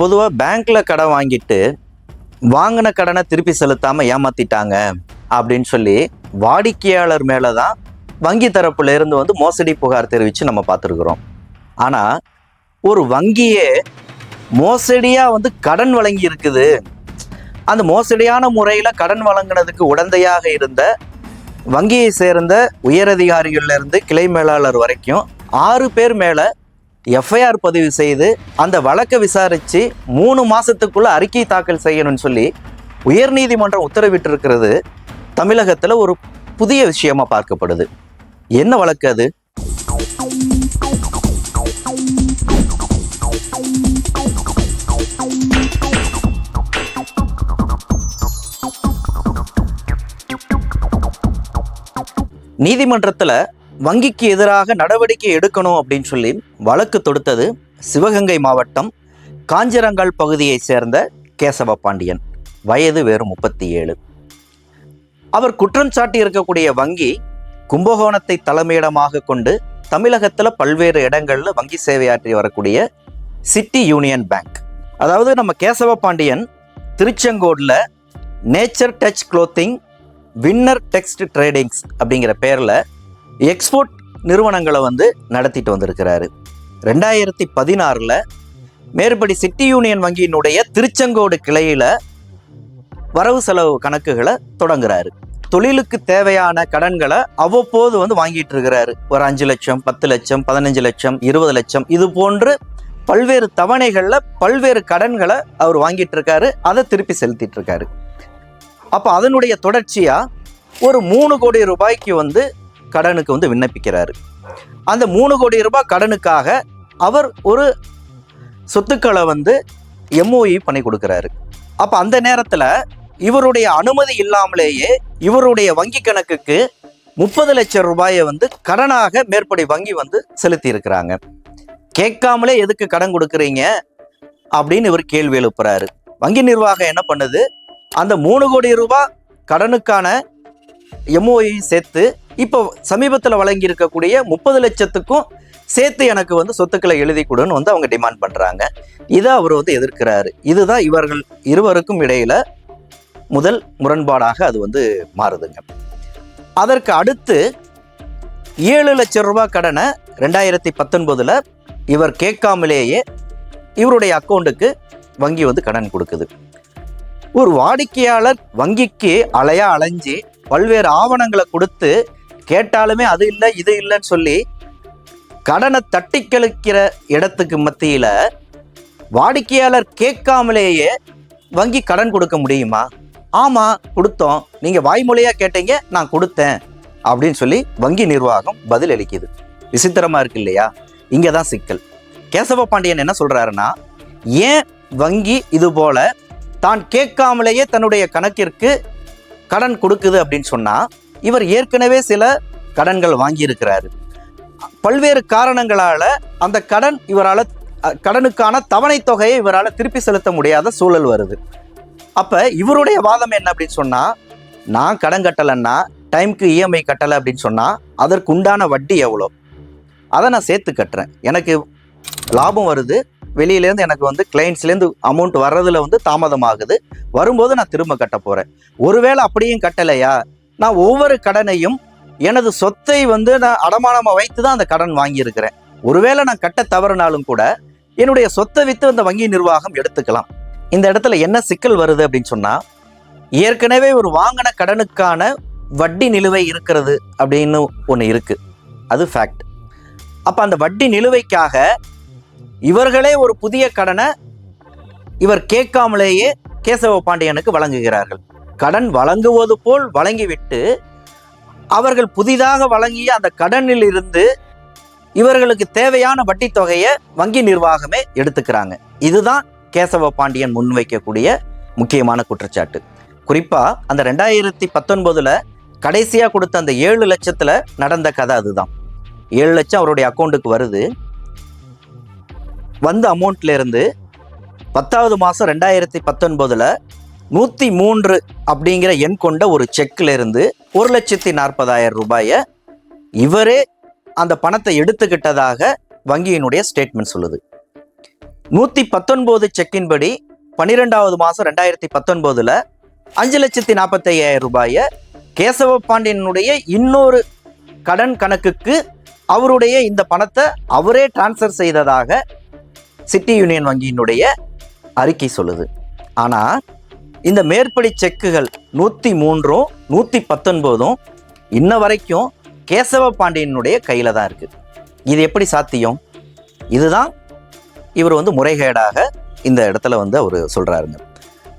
பொதுவாக பேங்க்ல கடன் வாங்கிட்டு வாங்கின கடனை திருப்பி செலுத்தாமல் ஏமாத்திட்டாங்க அப்படின்னு சொல்லி வாடிக்கையாளர் மேலே தான் வங்கி தரப்புல இருந்து வந்து மோசடி புகார் தெரிவித்து நம்ம பார்த்துருக்குறோம். ஆனால் ஒரு வங்கியே மோசடியாக வந்து கடன் வழங்கி இருக்குது. அந்த மோசடியான முறையில் கடன் வழங்கினதுக்கு உடந்தையாக இருந்த வங்கியை சேர்ந்த உயரதிகாரிகள்லேருந்து கிளை மேலாளர் வரைக்கும் ஆறு பேர் மேலே எஃப்ஐஆர் பதிவு செய்து அந்த வழக்கை விசாரித்து மூணு மாதத்துக்குள்ளே அறிக்கை தாக்கல் செய்யணும்னு சொல்லி உயர்நீதிமன்றம் உத்தரவிட்டிருக்கிறது. தமிழகத்தில் ஒரு புதிய விஷயமா பார்க்கப்படுது. என்ன வழக்கு அது? நீதிமன்றத்தில் வங்கிக்கு எதிராக நடவடிக்கை எடுக்கணும் அப்படின்னு சொல்லி வழக்கு தொடுத்தது சிவகங்கை மாவட்டம் காஞ்சிரங்கால் பகுதியைச் சேர்ந்த கேசவ பாண்டியன். வயது வெறும் முப்பத்தி ஏழு அவர் குற்றம் சாட்டி இருக்கக்கூடிய வங்கி கும்பகோணத்தை தலைமையிடமாக கொண்டு தமிழகத்தில் பல்வேறு இடங்களில் வங்கி சேவையாற்றி வரக்கூடிய சிட்டி யூனியன் பேங்க். அதாவது நம்ம கேசவ பாண்டியன் திருச்செங்கோடில் nature touch clothing winner text tradings அப்படிங்கிற பேரில் எக்ஸ்போர்ட் நிறுவனங்களை வந்து நடத்திட்டு வந்திருக்கிறாரு. ரெண்டாயிரத்தி பதினாறில் மேற்படி சிட்டி யூனியன் வங்கியினுடைய திருச்செங்கோடு கிளையில் வரவு செலவு கணக்குகளை தொடங்குறாரு. தொழிலுக்கு தேவையான கடன்களை அவ்வப்போது வந்து வாங்கிட்டு இருக்கிறாரு. ஒரு அஞ்சு லட்சம் பத்து லட்சம் பதினஞ்சு லட்சம் இருபது லட்சம் இது போன்று பல்வேறு தவணைகளில் பல்வேறு கடன்களை அவர் வாங்கிட்டு இருக்காரு அதை திருப்பி செலுத்திட்டு இருக்காரு. அப்போ அதனுடைய தொடர்ச்சியாக ஒரு மூணு கோடி ரூபாய்க்கு வந்து கடனுக்கு வந்து விண்ணப்பிக்கிறாரு. அந்த மூணு கோடி ரூபாய் கடனுக்காக அவர் ஒரு சொத்துக்களை வந்து எம்ஓஇ பண்ணி கொடுக்குறாரு. அப்போ அந்த நேரத்தில் இவருடைய அனுமதி இல்லாமலேயே இவருடைய வங்கி கணக்குக்கு முப்பது லட்சம் ரூபாயை வந்து கடனாக மேற்படி வங்கி வந்து செலுத்தி இருக்கிறாங்க கேட்காமலே எதுக்கு கடன் கொடுக்குறீங்க? அப்படின்னு இவர் கேள்வி எழுப்புறாரு. வங்கி நிர்வாகம் என்ன பண்ணுது? அந்த மூணு கோடி ரூபாய் கடனுக்கான எம்ஓஐ சேர்த்து இப்போ சமீபத்தில் வழங்கி இருக்கக்கூடிய முப்பது லட்சத்துக்கும் சேர்த்து எனக்கு வந்து சொத்துக்களை எழுதி கொடுன்னு வந்து அவங்க டிமாண்ட் பண்ணுறாங்க இதை அவர் வந்து எதிர்க்கிறாரு. இதுதான் இவர்கள் இருவருக்கும் இடையில முதல் முரண்பாடாக அது வந்து மாறுதுங்க. அதற்கு அடுத்து ஏழு லட்சம் ரூபாய் கடனை ரெண்டாயிரத்தி பத்தொன்பதில் இவர் கேட்காமலேயே இவருடைய அக்கௌண்ட்டுக்கு வங்கி வந்து கடன் கொடுக்குது. ஒரு வாடிக்கையாளர் வங்கிக்கு அலையா அலைஞ்சு பல்வேறு ஆவணங்களை கொடுத்து கேட்டாலுமே அது இல்லை இது இல்லைன்னு சொல்லி கடனை தட்டி கழிக்கிற இடத்துக்கு மத்தியில் வாடிக்கையாளர் கேட்காமலேயே வங்கி கடன் கொடுக்க முடியுமா? ஆமாம் கொடுத்தோம். நீங்கள் வாய்மொழியாக கேட்டீங்க நான் கொடுத்தேன் அப்படின்னு சொல்லி வங்கி நிர்வாகம் பதில் அளிக்குது. விசித்திரமாக இருக்கு இல்லையா? இங்கே தான் சிக்கல். கேசவ பாண்டியன் என்ன சொல்கிறாருன்னா ஏன் வங்கி இது போல தான் கேட்காமலேயே தன்னுடைய கணக்கிற்கு கடன் கொடுக்குது அப்படின்னு சொன்னால் இவர் ஏற்கனவே சில கடன்கள் வாங்கியிருக்கிறாரு. பல்வேறு காரணங்களால் அந்த கடன் இவரால் கடனுக்கான தவணை தொகையை இவரால் திருப்பி செலுத்த முடியாத சூழல் வருது. அப்போ இவருடைய வாதம் என்ன அப்படின்னு சொன்னால் நான் கடன் கட்டலைன்னா டைம்க்கு இஎம்ஐ கட்டலை அப்படின்னு சொன்னால் அதற்கு உண்டான வட்டி எவ்வளோ? அதை நான் சேர்த்து கட்டுறேன். எனக்கு லாபம் வருது வெளியிலேருந்து எனக்கு வந்து கிளைண்ட்ஸ்லேருந்து அமௌண்ட் வர்றதுல வந்து தாமதமாகுது. வரும்போது நான் திரும்ப கட்ட போகிறேன் ஒருவேளை அப்படியும் கட்டலையா? நான் ஒவ்வொரு கடனையும் எனது சொத்தை வந்து நான் அடமானமாக வைத்து தான் அந்த கடன் வாங்கியிருக்கிறேன். ஒருவேளை நான் கட்ட தவறினாலும் கூட என்னுடைய சொத்தை விற்று அந்த வங்கி நிர்வாகம் எடுத்துக்கலாம். இந்த இடத்துல என்ன சிக்கல் வருது அப்படின்னு சொன்னால் ஏற்கனவே ஒரு வாங்கின கடனுக்கான வட்டி நிலுவை இருக்கிறது அப்படின்னு ஒன்று இருக்குது அது ஃபேக்ட் அப்போ அந்த வட்டி நிலுவைக்காக இவர்களே ஒரு புதிய கடனை இவர் கேட்காமலேயே கேசவ பாண்டியனுக்கு வழங்குகிறார்கள். கடன் வழங்குவது போல் வழங்கிவிட்டு அவர்கள் புதிதாக வழங்கிய அந்த கடனில் இருந்து இவர்களுக்கு தேவையான வட்டி தொகையை வங்கி நிர்வாகமே எடுத்துக்கிறாங்க. இதுதான் கேசவ பாண்டியன் முன்வைக்கக்கூடிய முக்கியமான குற்றச்சாட்டு. குறிப்பாக அந்த ரெண்டாயிரத்தி பத்தொன்பதில் கடைசியாக கொடுத்த அந்த ஏழு லட்சத்தில் நடந்த கதை அதுதான். ஏழு லட்சம் அவருடைய அக்கௌண்ட்டுக்கு வருது. வந்த அமௌண்ட்லேருந்து பத்தாவது மாதம் ரெண்டாயிரத்தி பத்தொன்பதில் நூற்றி மூன்று அப்படிங்கிற எண் கொண்ட ஒரு செக்கில் இருந்து ஒரு லட்சத்தி நாற்பதாயிரம் ரூபாயை இவரே அந்த பணத்தை எடுத்துக்கிட்டதாக வங்கியினுடைய ஸ்டேட்மெண்ட் சொல்லுது. நூற்றி பத்தொன்பது செக்கின்படி பன்னிரெண்டாவது மாதம் ரெண்டாயிரத்தி பத்தொன்பதில் அஞ்சு லட்சத்தி நாற்பத்தி ஐயாயிரம் ரூபாயை கேசவ பாண்டியனுடைய இன்னொரு கடன் கணக்குக்கு அவருடைய இந்த பணத்தை அவரே டிரான்ஸ்ஃபர் செய்ததாக சிட்டி யூனியன் வங்கியினுடைய அறிக்கை சொல்லுது. ஆனால் இந்த மேற்படி செக்குகள் நூற்றி மூன்றும் நூற்றி பத்தொன்பதும் இன்ன வரைக்கும் கேசவ பாண்டியனுடைய கையில் தான் இருக்குது இது எப்படி சாத்தியம்? இதுதான் இவர் வந்து முறைகேடாக இந்த இடத்துல வந்து அவர் சொல்கிறாருங்க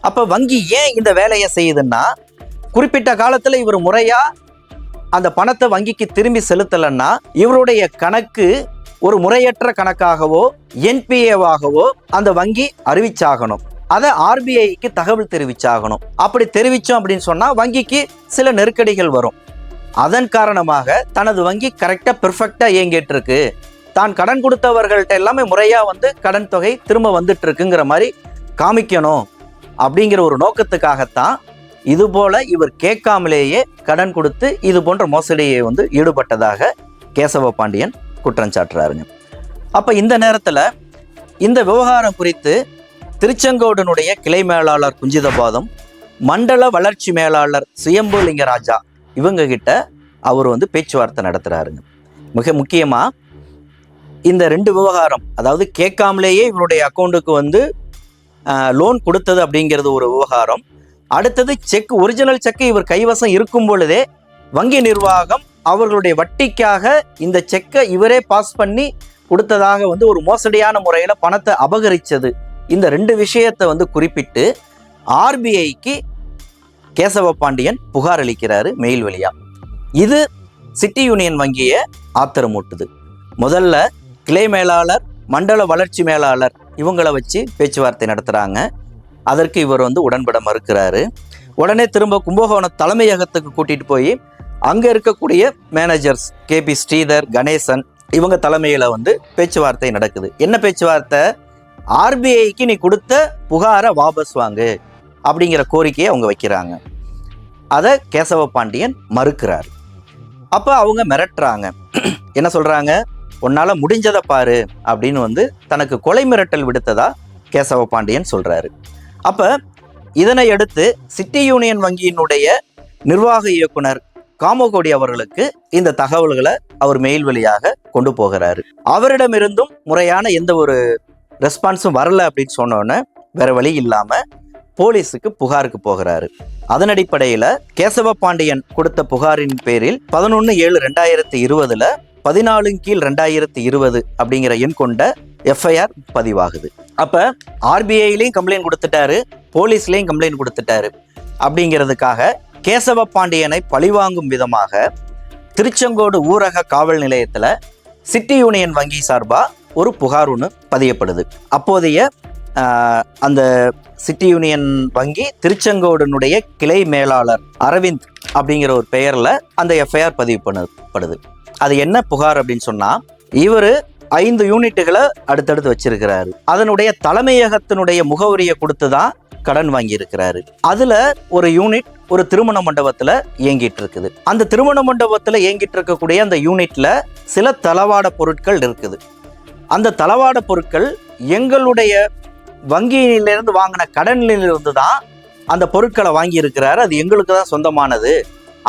அப்போ வங்கி ஏன் இந்த வேலையை செய்யுதுன்னா குறிப்பிட்ட காலத்தில் இவர் முறையாக அந்த பணத்தை வங்கிக்கு திரும்பி செலுத்தலைன்னா இவருடைய கணக்கு ஒரு முறையற்ற கணக்காகவோ என்பிஏவாகவோ அந்த வங்கி அறிவிச்சாகணும். அதை ஆர்பிஐக்கு தகவல் தெரிவிச்சாகணும். அப்படி தெரிவிச்சோம் அப்படின்னு சொன்னால் வங்கிக்கு சில நெருக்கடிகள் வரும். அதன் காரணமாக தனது வங்கி கரெக்டாக பெர்ஃபெக்டாக இயங்கிட்டு இருக்கு தான் கடன் கொடுத்தவர்கள்ட்ட எல்லாமே முறையாக வந்து கடன் தொகை திரும்ப வந்துட்டு இருக்குங்கிற மாதிரி காமிக்கணும் அப்படிங்கிற ஒரு நோக்கத்துக்காகத்தான் இது போல இவர் கேட்காமலேயே கடன் கொடுத்து இது போன்ற மோசடியை வந்து ஈடுபட்டதாக கேசவ பாண்டியன் குற்றம் சாட்டுறாருங்க. அப்போ இந்த நேரத்தில் இந்த விவகாரம் குறித்து திருச்செங்கோடனுடைய கிளை மேலாளர் குஞ்சிதபாதம் மண்டல வளர்ச்சி மேலாளர் சுயம்புலிங்க ராஜா இவங்க கிட்ட அவர் வந்து பேச்சுவார்த்தை நடத்துகிறாருங்க மிக முக்கியமாக இந்த ரெண்டு விவகாரம் அதாவது கேட்காமலேயே இவருடைய அக்கௌண்ட்டுக்கு வந்து லோன் கொடுத்தது அப்படிங்கிறது ஒரு விவகாரம். அடுத்தது செக் ஒரிஜினல் செக்கு இவர் கைவசம் இருக்கும் பொழுதே வங்கி நிர்வாகம் அவர்களுடைய வட்டிக்காக இந்த செக்கை இவரே பாஸ் பண்ணி கொடுத்ததாக வந்து ஒரு மோசடியான முறையில் பணத்தை அபகரித்தது இந்த ரெண்டு விஷயத்தை வந்து குறிப்பிட்டு ஆர்பிஐக்கு கேசவ பாண்டியன் புகார் அளிக்கிறாரு மெயில் வழியா. இது சிட்டி யூனியன் வங்கியை ஆத்திரமூட்டுது. முதல்ல கிளை மேலாளர் மண்டல வளர்ச்சி மேலாளர் இவங்களை வச்சு பேச்சுவார்த்தை நடத்துகிறாங்க அதற்கு இவர் வந்து உடன்பட மறுக்கிறாரு. உடனே திரும்ப கும்பகோணம் தலைமையகத்துக்கு கூட்டிகிட்டு போய் அங்கே இருக்கக்கூடிய மேனேஜர்ஸ் கேபி ஸ்ரீதர் கணேசன் இவங்க தலைமையில் வந்து பேச்சுவார்த்தை நடக்குது. என்ன பேச்சுவார்த்தை? ஆர்பிஐக்கு நீ கொடுத்த புகாரை வாபஸ் வாங்கு அப்படிங்கிற கோரிக்கையை அவங்க வைக்கிறாங்க. அதை கேசவ பாண்டியன் மறுக்கிறார். அப்போ அவங்க மிரட்டுறாங்க. என்ன சொல்கிறாங்க உன்னால் முடிஞ்சதை பாரு அப்படின்னு வந்து தனக்கு கொலை மிரட்டல் விடுத்ததா கேசவ பாண்டியன் சொல்கிறாரு அப்போ இதனை அடுத்து சிட்டி யூனியன் வங்கியினுடைய நிர்வாக இயக்குனர் காமோகோடி அவர்களுக்கு இந்த தகவல்களை அவர் மெயில் வழியாக கொண்டு போகிறாரு. அவரிடமிருந்தும் முறையான எந்த ஒரு ரெஸ்பான்ஸும் வரல அப்படின்னு சொன்னோன்னே வேற வழி இல்லாம போலீஸுக்கு புகாருக்கு போகிறாரு. அதன் அடிப்படையில கேசவ பாண்டியன் கொடுத்த புகாரின் பேரில் பதினொன்று ஏழு ரெண்டாயிரத்தி இருபதுல பதினாலு கீழ் ரெண்டாயிரத்தி இருபது அப்படிங்கிற எண் கொண்ட எஃப்ஐஆர் பதிவாகுது. அப்ப ஆர்பிஐலையும் கம்ப்ளைண்ட் கொடுத்துட்டாரு போலீஸ்லயும் கம்ப்ளைண்ட் கொடுத்துட்டாரு அப்படிங்கிறதுக்காக கேசவ பாண்டியனை பழிவாங்கும் விதமாக திருச்செங்கோடு ஊரக காவல் நிலையத்தில் சிட்டி யூனியன் வங்கி சார்பாக ஒரு புகார் ஒன்று பதியப்படுது. அப்போதைய அந்த சிட்டி யூனியன் வங்கி திருச்செங்கோடனுடைய கிளை மேலாளர் அரவிந்த் அப்படிங்கிற ஒரு பெயரில் அந்த எஃப்ஐஆர் பதிவு பண்ணப்படுது. அது என்ன புகார் அப்படின்னு சொன்னால் இவர் ஐந்து யூனிட்டுகளை அடுத்தடுத்து வச்சிருக்கிறாரு. அதனுடைய தலைமையகத்தினுடைய முகவரியை கொடுத்து தான் கடன் வாங்கியிருக்கிறாரு. அதில் ஒரு யூனிட் ஒரு திருமண மண்டபத்தில் இயங்கிட்டு இருக்குது அந்த திருமண மண்டபத்தில் இயங்கிட்டு இருக்கக்கூடிய அந்த யூனிட்டில் சில தளவாட பொருட்கள் இருக்குது. அந்த தளவாட பொருட்கள் எங்களுடைய வங்கியிலிருந்து வாங்கின கடனிலிருந்து தான் அந்த பொருட்களை வாங்கியிருக்கிறாரு. அது எங்களுக்கு தான் சொந்தமானது.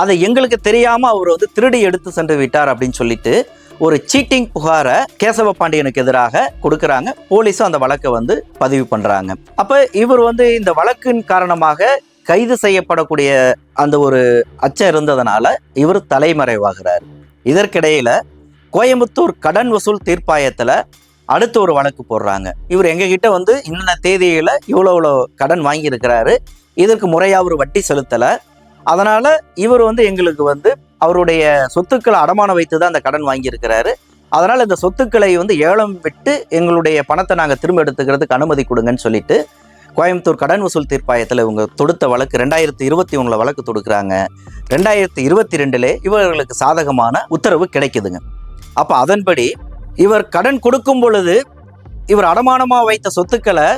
அதை எங்களுக்கு தெரியாமல் அவர் வந்து திருடி எடுத்து சென்று விட்டார் அப்படின்னு சொல்லிட்டு ஒரு சீட்டிங் புகாரை கேசவ பாண்டியனுக்கு எதிராக கொடுக்குறாங்க. போலீஸும் அந்த வழக்கை வந்து பதிவு பண்ணுறாங்க அப்போ இவர் வந்து இந்த வழக்கின் காரணமாக கைது செய்யப்படக்கூடிய அந்த ஒரு அச்சம் இருந்ததுனால இவர் தலைமறைவாகிறார். இதற்கிடையில கோயம்புத்தூர் கடன் வசூல் தீர்ப்பாயத்துல அடுத்து ஒரு வழக்கு போடுறாங்க. இவர் எங்ககிட்ட வந்து இன்னென்ன தேதியில இவ்வளோ இவ்வளோ கடன் வாங்கியிருக்கிறாரு. இதற்கு முறையாக ஒரு வட்டி செலுத்தலை. அதனால இவர் வந்து எங்களுக்கு வந்து அவருடைய சொத்துக்களை அடமானம் வைத்து தான் அந்த கடன் வாங்கியிருக்கிறாரு. அதனால் இந்த சொத்துக்களை வந்து ஏலம் விட்டு எங்களுடைய பணத்தை நாங்கள் திரும்ப எடுத்துக்கிறதுக்கு அனுமதி கொடுங்கன்னு சொல்லிட்டு கோயம்புத்தூர் கடன் வசூல் தீர்ப்பாயத்தில் இவங்க தொடுத்த வழக்கு ரெண்டாயிரத்தி இருபத்தி ஒன்றில் வழக்கு தொடுக்கிறாங்க. ரெண்டாயிரத்தி இருபத்தி ரெண்டுலே இவர்களுக்கு சாதகமான உத்தரவு கிடைக்குதுங்க. அப்போ அதன்படி இவர் கடன் கொடுக்கும் பொழுது இவர் அடமானமாக வைத்த சொத்துக்களை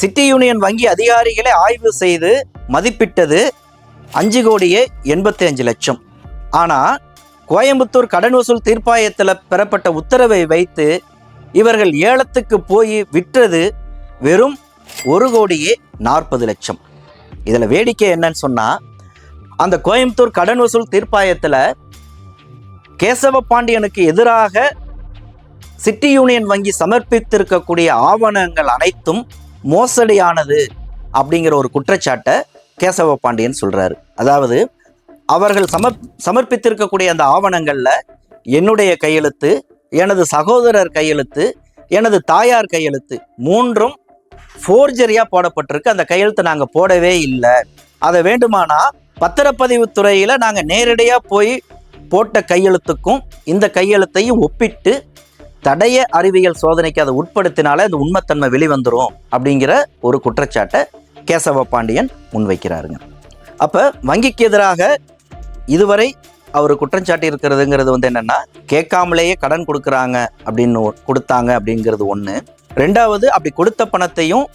சிட்டி யூனியன் வங்கி அதிகாரிகளே ஆய்வு செய்து மதிப்பிட்டது அஞ்சு கோடியே எண்பத்தி அஞ்சு லட்சம். ஆனால் கோயம்புத்தூர் கடன் வசூல் தீர்ப்பாயத்தில் பெறப்பட்ட உத்தரவை வைத்து இவர்கள் ஏலத்துக்கு போய் விற்றது வெறும் ஒரு கோடியே நாற்பது லட்சம். இதில் வேடிக்கை என்னன்னு சொன்னால் அந்த கோயம்புத்தூர் கடன் வசூல் தீர்ப்பாயத்தில் கேசவ பாண்டியனுக்கு எதிராக சிட்டி யூனியன் வங்கி சமர்ப்பித்திருக்கக்கூடிய ஆவணங்கள் அனைத்தும் மோசடியானது அப்படிங்கிற ஒரு குற்றச்சாட்டை கேசவ பாண்டியன் சொல்கிறாரு அதாவது அவர்கள் சமர் சமர்ப்பித்திருக்கக்கூடிய அந்த ஆவணங்களில் என்னுடைய கையெழுத்து எனது சகோதரர் கையெழுத்து எனது தாயார் கையெழுத்து மூன்றும் ஃபோர்ஜரியா போடப்பட்டிருக்கு. அந்த கையெழுத்தை நாங்க போடவே இல்லை. அதை வேண்டுமானா பத்திரப்பதிவு துறையில நாங்க நேரடியா போய் போட்ட கையெழுத்துக்கும் இந்த கையெழுத்தையும் ஒப்பிட்டு தடைய அறிவியல் சோதனைக்கு அதை உட்படுத்தினாலே அந்த உண்மைத்தன்மை வெளிவந்துடும் அப்படிங்கிற ஒரு குற்றச்சாட்டை கேசவ பாண்டியன் முன்வைக்கிறாருங்க. அப்போ வங்கிக்கு எதிராக இதுவரை அவர் குற்றஞ்சாட்டி இருக்கிறதுங்கிறது வந்து என்னென்னா கேட்காமலேயே கடன் கொடுக்குறாங்க அப்படின்னு ஒ- கொடுத்தாங்க அப்படிங்கிறது ஒன்று ரெண்டாவது அப்படி கொடுத்த பணத்தையும்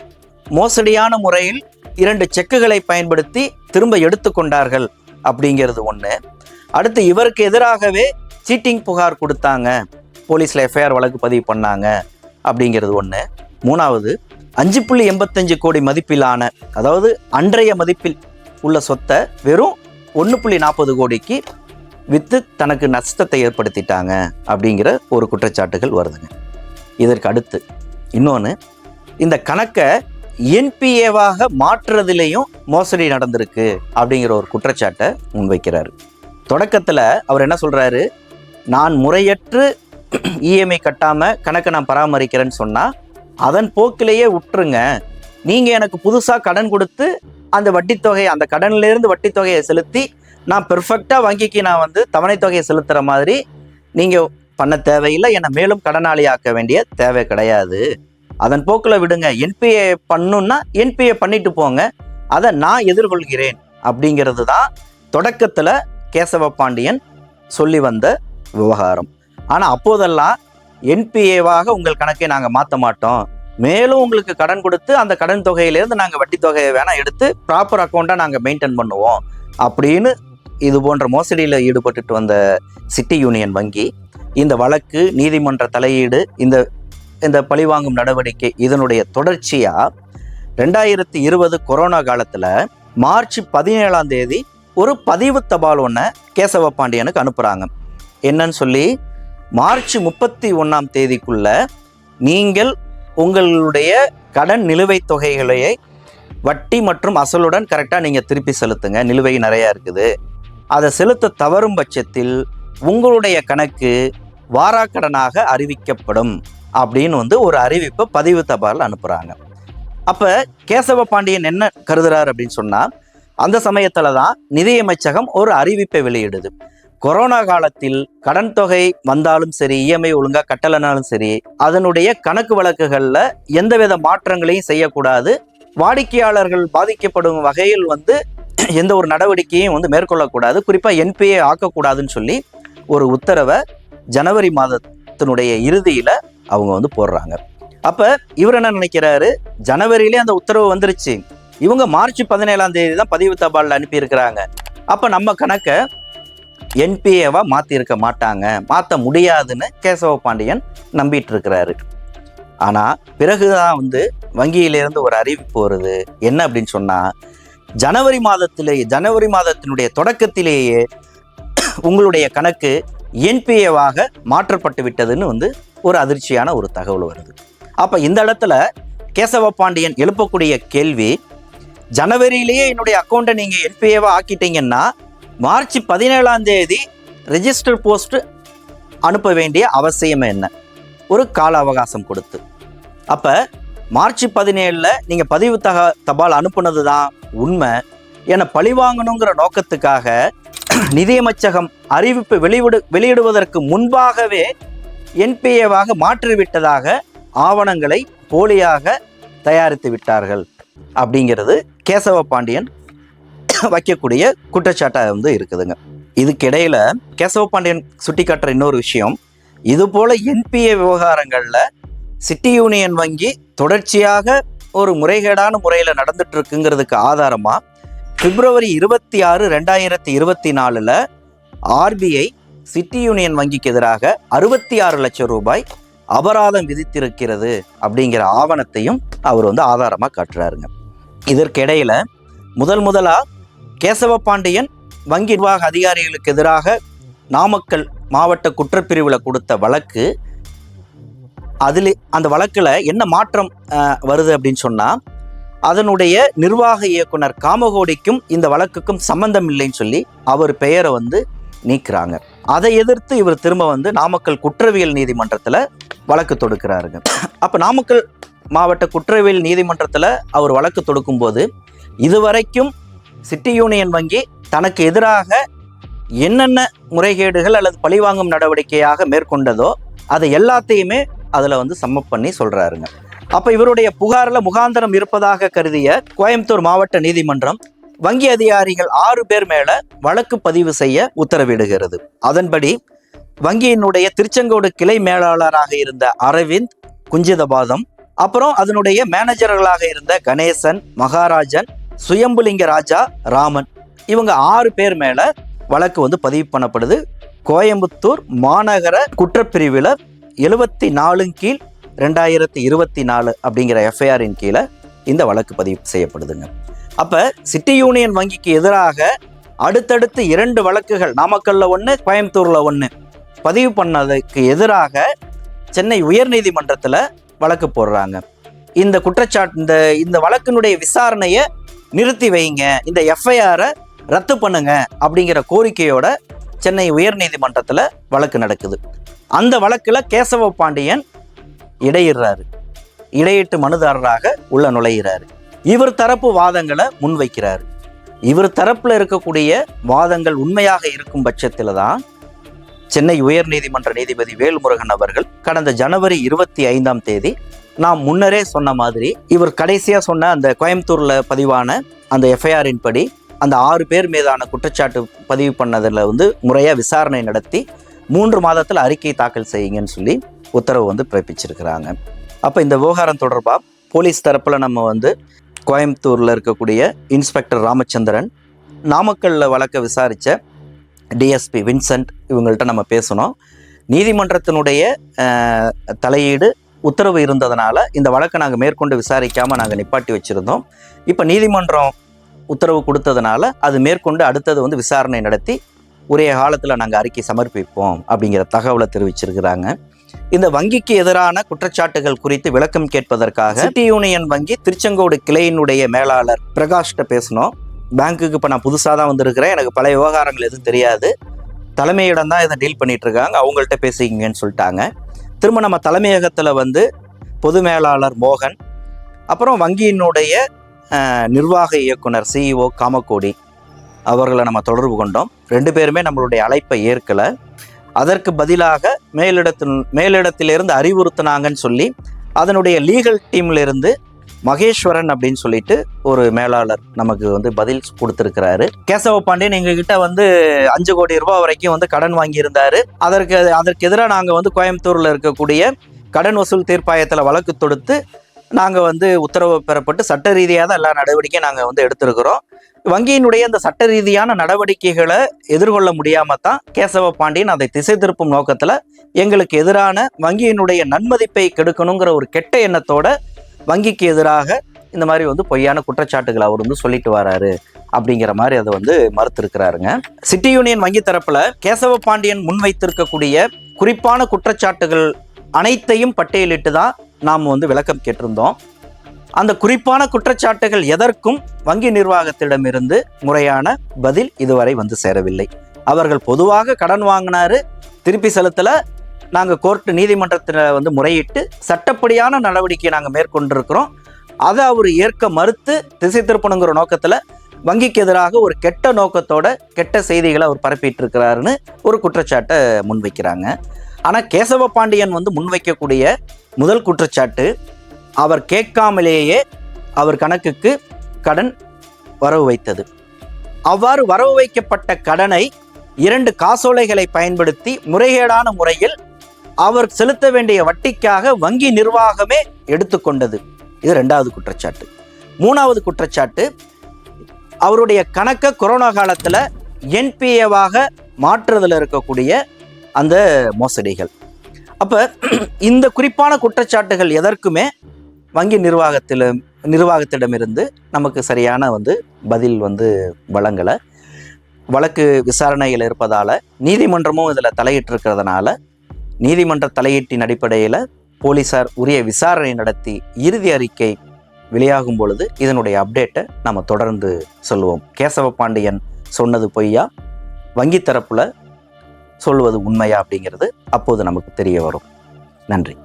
மோசடியான முறையில் இரண்டு செக்குகளை பயன்படுத்தி திரும்ப எடுத்துக்கொண்டார்கள் அப்படிங்கிறது ஒன்று அடுத்து இவருக்கு எதிராகவே சீட்டிங் புகார் கொடுத்தாங்க. போலீஸில் எஃப்ஐஆர் வழக்கு பதிவு பண்ணாங்க அப்படிங்கிறது ஒன்று மூணாவது அஞ்சு புள்ளி எண்பத்தஞ்சு கோடி மதிப்பிலான அதாவது அன்றைய மதிப்பில் உள்ள சொத்தை வெறும் ஒன்று புள்ளி நாற்பது கோடிக்கு விற்று தனக்கு நஷ்டத்தை ஏற்படுத்திட்டாங்க அப்படிங்கிற ஒரு குற்றச்சாட்டுகள் வருதுங்க. இதற்கு அடுத்து இன்னொன்று இந்த கணக்கை என்பிஏவாக மாற்றுறதுலேயும் மோசடி நடந்திருக்கு அப்படிங்கிற ஒரு குற்றச்சாட்டை முன்வைக்கிறாரு. தொடக்கத்தில் அவர் என்ன சொல்கிறாரு நான் முறையற்று இஎம்ஐ கட்டாமல் கணக்கை நான் பராமரிக்கிறேன்னு சொன்னால் அதன் போக்கிலேயே விட்டுருங்க நீங்கள் எனக்கு புதுசாக கடன் கொடுத்து அந்த வட்டித் தொகையை அந்த கடன்லேருந்து வட்டித் தொகையை செலுத்தி நான் பெர்ஃபெக்டாக வங்கிக்கு நான் வந்து தவணைத்தொகையை செலுத்துகிற மாதிரி நீங்கள் பண்ண தேவையில்லை. என மேலும் கடனாளி ஆக்க வேண்டிய தேவை கிடையாது. அதன் போக்கில் விடுங்க. என்பிஏ பண்ணுன்னா என்பிஏ பண்ணிட்டு போங்க. அதை நான் எதிர்கொள்கிறேன் அப்படிங்கிறது தான் தொடக்கத்தில் கேசவ பாண்டியன் சொல்லி வந்த விவகாரம். ஆனால் அப்போதெல்லாம் என்பிஏவாக உங்கள் கணக்கை நாங்கள் மாற்ற மாட்டோம். மேலும் உங்களுக்கு கடன் கொடுத்து அந்த கடன் தொகையிலேருந்து நாங்கள் வட்டி தொகையை வேணால் எடுத்து ப்ராப்பர் அக்கௌண்ட்டாக நாங்கள் மெயின்டைன் பண்ணுவோம். அப்படின்னு இது போன்ற மோசடியில் ஈடுபட்டுட்டு வந்த சிட்டி யூனியன் வங்கி இந்த வழக்கு நீதிமன்ற தலையீடு இந்த இந்த பழிவாங்கும் நடவடிக்கை இதனுடைய தொடர்ச்சியாக ரெண்டாயிரத்தி இருபது கொரோனா காலத்தில் மார்ச் பதினேழாம் தேதி ஒரு பதிவு தபால் ஒன்றை கேசவ பாண்டியனுக்கு அனுப்புகிறாங்க என்னன்னு சொல்லி மார்ச் முப்பத்தி ஒன்றாம் தேதிக்குள்ள நீங்கள் உங்களுடைய கடன் நிலுவைத் தொகைகளையே வட்டி மற்றும் அசலுடன் கரெக்டாக நீங்கள் திருப்பி செலுத்துங்க. நிலுவை நிறையா இருக்குது. அதை செலுத்த தவறும் பட்சத்தில் உங்களுடைய கணக்கு வாராக்கடனாக அறிவிக்கப்படும் அப்படின்னு வந்து ஒரு அறிவிப்பை பதிவு தபால் அனுப்புகிறாங்க அப்போ கேசவ பாண்டியன் என்ன கருதுறார் அப்படின்னு சொன்னால் அந்த சமயத்தில் தான் நிதியமைச்சகம் ஒரு அறிவிப்பை வெளியிடுது. கொரோனா காலத்தில் கடன் தொகை வந்தாலும் சரி இஎம்ஐ ஒழுங்காக கட்டலைனாலும் சரி அதனுடைய கணக்கு வழக்குகளில் எந்தவித மாற்றங்களையும் செய்யக்கூடாது. வாடிக்கையாளர்கள் பாதிக்கப்படும் வகையில் வந்து எந்த ஒரு நடவடிக்கையும் வந்து மேற்கொள்ளக்கூடாது. குறிப்பாக என்பிஏ ஆக்கக்கூடாதுன்னு சொல்லி ஒரு உத்தரவை ஜனவரி மாதத்தினுடைய இறுதியில் அவங்க வந்து போடுறாங்க. அப்போ இவர் என்ன நினைக்கிறாரு? ஜனவரியிலே அந்த உத்தரவு வந்துருச்சு. இவங்க மார்ச் பதினேழாம் தேதி தான் பதிவு தபாலில் அனுப்பியிருக்கிறாங்க. அப்போ நம்ம கணக்கை என்பிஏவா மாற்றிருக்க மாட்டாங்க. மாற்ற முடியாதுன்னு கேசவ பாண்டியன் நம்பிட்டு இருக்கிறாரு ஆனால் பிறகுதான் வந்து வங்கியிலேருந்து ஒரு அறிவிப்பு வருது. என்ன அப்படின்னு சொன்னால் ஜனவரி மாதத்திலேயே ஜனவரி மாதத்தினுடைய தொடக்கத்திலேயே உங்களுடைய கணக்கு என்பிஏவாக மாற்றப்பட்டு விட்டதுன்னு வந்து ஒரு அதிர்ச்சியான ஒரு தகவல் வருது. அப்போ இந்த இடத்துல கேசவ பாண்டியன் எழுப்பக்கூடிய கேள்வி ஜனவரியிலேயே என்னுடைய அக்கௌண்ட்டை நீங்கள் என்பிஏவாக ஆக்கிட்டீங்கன்னா மார்ச் பதினேழாம் தேதி ரெஜிஸ்டர் போஸ்ட் அனுப்ப வேண்டிய அவசியம் என்ன? ஒரு கால அவகாசம் கொடுத்து. அப்போ மார்ச் பதினேழில் நீங்கள் பதிவு தக தபால் அனுப்புனது தான் உண்மை. என பழிவாங்கணுங்கிற நோக்கத்துக்காக நிதியமைச்சகம் அறிவிப்பு வெளியிடு வெளியிடுவதற்கு முன்பாகவே என்பிஏவாக மாற்றிவிட்டதாக ஆவணங்களை போலியாக தயாரித்து விட்டார்கள். அப்படிங்கிறது கேசவ பாண்டியன் வைக்கக்கூடிய குற்றச்சாட்டாக வந்து இருக்குதுங்க. இதுக்கிடையில் கேசவ பாண்டியன் சுட்டி காட்டுற இன்னொரு விஷயம் இதுபோல் என்பிஏ விவகாரங்களில் சிட்டி யூனியன் வங்கி தொடர்ச்சியாக ஒரு முறைகேடான முறையில் நடந்துட்டு இருக்குங்கிறதுக்கு ஆதாரமாக பிப்ரவரி இருபத்தி ஆறு ரெண்டாயிரத்தி இருபத்தி நாலில் ஆர்பிஐ சிட்டி யூனியன் வங்கிக்கு எதிராக அறுபத்தி ஆறு லட்சம் ரூபாய் அபராதம் விதித்திருக்கிறது அப்படிங்கிற ஆவணத்தையும் அவர் வந்து ஆதாரமாக காட்டுறாருங்க. இதற்கிடையில் முதல் முதலாக கேசவ பாண்டியன் வங்கி நிர்வாக அதிகாரிகளுக்கு எதிராக நாமக்கல் மாவட்ட குற்றப்பிரிவில் கொடுத்த வழக்கு அதில் அந்த வழக்கில் என்ன மாற்றம் வருது அப்படின்னு சொன்னால் அதனுடைய நிர்வாக இயக்குனர் காமகோடிக்கும் இந்த வழக்குக்கும் சம்பந்தம் இல்லைன்னு சொல்லி அவர் பெயரை வந்து நீக்குறாங்க. அதை எதிர்த்து இவர் திரும்ப வந்து நாமக்கல் குற்றவியல் நீதிமன்றத்தில் வழக்கு தொடுக்கிறாருங்க. அப்போ நாமக்கல் மாவட்ட குற்றவியல் நீதிமன்றத்தில் அவர் வழக்கு தொடுக்கும்போது இதுவரைக்கும் சிட்டி யூனியன் வங்கி தனக்கு எதிராக என்னென்ன முறைகேடுகள் அல்லது பழிவாங்கும் நடவடிக்கையாக மேற்கொண்டதோ அதை எல்லாத்தையுமே அதில் வந்து சம்மப் பண்ணி சொல்கிறாருங்க அப்போ இவருடைய புகாரில் முகாந்திரம் இருப்பதாக கருதிய கோயம்புத்தூர் மாவட்ட நீதிமன்றம் வங்கி அதிகாரிகள் ஆறு பேர் மேல வழக்கு பதிவு செய்ய உத்தரவிடுகிறது. அதன்படி வங்கியினுடைய திருச்செங்கோடு கிளை மேலாளராக இருந்த அரவிந்த் குஞ்சிதபாதம் அப்புறம் அதனுடைய மேனேஜர்களாக இருந்த கணேசன் மகாராஜன் சுயம்புலிங்க ராஜா ராமன் இவங்க ஆறு பேர் மேல வழக்கு வந்து பதிவு பண்ணப்படுது. கோயம்புத்தூர் மாநகர குற்றப்பிரிவில் எழுபத்தி நாலு கீழ் ரெண்டாயிரத்தி இருபத்தி நாலு அப்படிங்கிற எஃப்ஐஆரின் கீழே இந்த வழக்கு பதிவு செய்யப்படுதுங்க. அப்போ சிட்டி யூனியன் வங்கிக்கு எதிராக அடுத்தடுத்து இரண்டு வழக்குகள் நாமக்கல்ல ஒன்று கோயம்புத்தூரில் ஒன்று பதிவு பண்ணதுக்கு எதிராக சென்னை உயர்நீதிமன்றத்தில் வழக்கு போடுறாங்க. இந்த குற்றச்சாட்டு இந்த இந்த வழக்கினுடைய விசாரணையை நிறுத்தி வைங்க. இந்த எஃப்ஐஆரை ரத்து பண்ணுங்க அப்படிங்கிற கோரிக்கையோட சென்னை உயர்நீதிமன்றத்தில் வழக்கு நடக்குது. அந்த வழக்கில் கேசவ பாண்டியன் இடையிடுறாரு இடையிட்டு மனுதாரராக உள்ள நுழையிறாரு. இவர் தரப்பு வாதங்களை முன்வைக்கிறார். இவர் தரப்பில் இருக்கக்கூடிய வாதங்கள் உண்மையாக இருக்கும் பட்சத்தில் தான் சென்னை உயர்நீதிமன்ற நீதிபதி வேல்முருகன் அவர்கள் கடந்த ஜனவரி இருபத்தி ஐந்தாம் தேதி நாம் முன்னரே சொன்ன மாதிரி இவர் கடைசியாக சொன்ன அந்த கோயம்புத்தூரில் பதிவான அந்த எஃப்ஐஆரின் படி அந்த ஆறு பேர் மீதான குற்றச்சாட்டு பதிவு பண்ணதில் வந்து முறையாக விசாரணை நடத்தி மூன்று மாதத்தில் அறிக்கை தாக்கல் செய்யுங்கன்னு சொல்லி உத்தரவு வந்து பிறப்பிச்சிருக்கிறாங்க. அப்போ இந்த விவகாரம் தொடர்பாக போலீஸ் தரப்பில் நம்ம வந்து கோயம்புத்தூரில் இருக்கக்கூடிய இன்ஸ்பெக்டர் ராமச்சந்திரன் நாமக்கல்லில் வழக்கை விசாரித்த டிஎஸ்பி வின்சென்ட் இவங்கள்ட்ட நம்ம பேசணும். நீதிமன்றத்தினுடைய தலையீடு உத்தரவு இருந்ததுனால இந்த வழக்கை நாங்கள் மேற்கொண்டு விசாரிக்காமல் நாங்கள் நிப்பாட்டி வச்சுருந்தோம். இப்போ நீதிமன்றம் உத்தரவு கொடுத்ததுனால அது மேற்கொண்டு அடுத்தது வந்து விசாரணை நடத்தி உரிய காலத்தில் நாங்கள் அறிக்கை சமர்ப்பிப்போம் அப்படிங்கிற தகவலை தெரிவிச்சிருக்கிறாங்க. இந்த வங்கிக்கு எதிரான குற்றச்சாட்டுகள் குறித்து விளக்கம் கேட்பதற்காக சிட்டி யூனியன் வங்கி திருச்செங்கோடு கிளையினுடைய மேலாளர் பிரகாஷ்கிட்ட பேசணும். பேங்க்குக்கு இப்போ நான் புதுசாக தான் வந்திருக்கிறேன். எனக்கு பழைய விவகாரங்கள் எதுவும் தெரியாது. தலைமையிடம் தான் இதை டீல் பண்ணிட்டு இருக்காங்க. அவங்கள்ட்ட பேசிக்கிங்கன்னு சொல்லிட்டாங்க. திரும்ப நம்ம தலைமையகத்தில் வந்து பொது மேலாளர் மோகன் அப்புறம் வங்கியினுடைய நிர்வாக இயக்குனர் சிஇஓ காமக்கோடி அவர்களை நம்ம தொடர்பு கொண்டோம். ரெண்டு பேருமே நம்மளுடைய அழைப்பை ஏற்கலை. அதற்கு பதிலாக மேலிடத்தில் மேலிடத்திலிருந்து அறிவுறுத்தினாங்கன்னு சொல்லி அதனுடைய லீகல் டீம்லேருந்து மகேஸ்வரன் அப்படின்னு சொல்லிட்டு ஒரு மேலாளர் நமக்கு வந்து பதில் கொடுத்துருக்கிறாரு. கேசவ பாண்டியன் எங்ககிட்ட வந்து அஞ்சு கோடி ரூபாய் வரைக்கும் வந்து கடன் வாங்கியிருந்தாரு. அதற்கு அதற்கு எதிராக நாங்கள் வந்து கோயம்புத்தூரில் இருக்கக்கூடிய கடன் வசூல் தீர்ப்பாயத்தில் வழக்கு தொடுத்து நாங்கள் வந்து உத்தரவு பெறப்பட்டு சட்ட ரீதியாக தான் எல்லா நடவடிக்கையும் நாங்கள் வந்து எடுத்திருக்கிறோம். வங்கியினுடைய அந்த சட்ட ரீதியான நடவடிக்கைகளை எதிர்கொள்ள முடியாம தான் கேசவ பாண்டியன் அதை திசை திருப்பும் நோக்கத்தில் எங்களுக்கு எதிரான வங்கியினுடைய நன்மதிப்பை கெடுக்கணுங்கிற ஒரு கெட்ட எண்ணத்தோட வங்கிக்கு எதிராக இந்த மாதிரி வந்து பொய்யான குற்றச்சாட்டுகளை அவர் வந்து சொல்லிட்டு வராரு அப்படிங்கிற மாதிரி அதை வந்து மறுத்திருக்கிறாருங்க. சிட்டி யூனியன் வங்கி தரப்புல கேசவ பாண்டியன் முன்வைத்திருக்கக்கூடிய குறிப்பான குற்றச்சாட்டுகள் அனைத்தையும் பட்டியலிட்டு தான் நாம் வந்து விளக்கம் கேட்டிருந்தோம். அந்த குறிப்பான குற்றச்சாட்டுகள் எதற்கும் வங்கி நிர்வாகத்திடமிருந்து முறையான பதில் இதுவரை வந்து சேரவில்லை. அவர்கள் பொதுவாக கடன் வாங்கினாரு திருப்பி செலுத்தல நாங்கள் கோர்ட்டு நீதிமன்றத்தில் வந்து முறையிட்டு சட்டப்படியான நடவடிக்கையை நாங்கள் மேற்கொண்டிருக்கிறோம். அதை அவர் ஏற்க மறுத்து திசை திருப்பணுங்கிற நோக்கத்தில் வங்கிக்கு எதிராக ஒரு கெட்ட நோக்கத்தோட கெட்ட செய்திகளை அவர் பரப்பிட்டு இருக்கிறாருன்னு ஒரு குற்றச்சாட்டை முன்வைக்கிறாங்க. ஆனால் கேசவ பாண்டியன் வந்து முன்வைக்கக்கூடிய முதல் குற்றச்சாட்டு அவர் கேட்காமலேயே அவர் கணக்குக்கு கடன் வரவு வைத்தது. அவ்வாறு வரவு வைக்கப்பட்ட கடனை இரண்டு காசோலைகளை பயன்படுத்தி முறைகேடான முறையில் அவர் செலுத்த வேண்டிய வட்டிக்காக வங்கி நிர்வாகமே எடுத்துக்கொண்டது இது ரெண்டாவது குற்றச்சாட்டு. மூணாவது குற்றச்சாட்டு அவருடைய கணக்கை கொரோனா காலத்தில் என்பிஏவாக மாற்றுறதில் இருக்கக்கூடிய அந்த மோசடிகள். அப்போ இந்த குறிப்பான குற்றச்சாட்டுகள் எதற்குமே வங்கி நிர்வாகத்தில் நிர்வாகத்திடமிருந்து நமக்கு சரியான வந்து பதில் வந்து வழங்கலை. வழக்கு விசாரணையில் இருப்பதால் நீதிமன்றமும் இதில் தலையிட்டிருக்கிறதுனால நீதிமன்ற தலையீட்டின் அடிப்படையில் போலீசார் உரிய விசாரணை நடத்தி இறுதி அறிக்கை வெளியாகும் பொழுது இதனுடைய அப்டேட்டை நம்ம தொடர்ந்து சொல்லுவோம். கேசவ பாண்டியன் சொன்னது பொய்யா? வங்கி தரப்புல சொல்வது உண்மையா அப்படிங்கிறது அப்போது நமக்கு தெரிய வரும். நன்றி.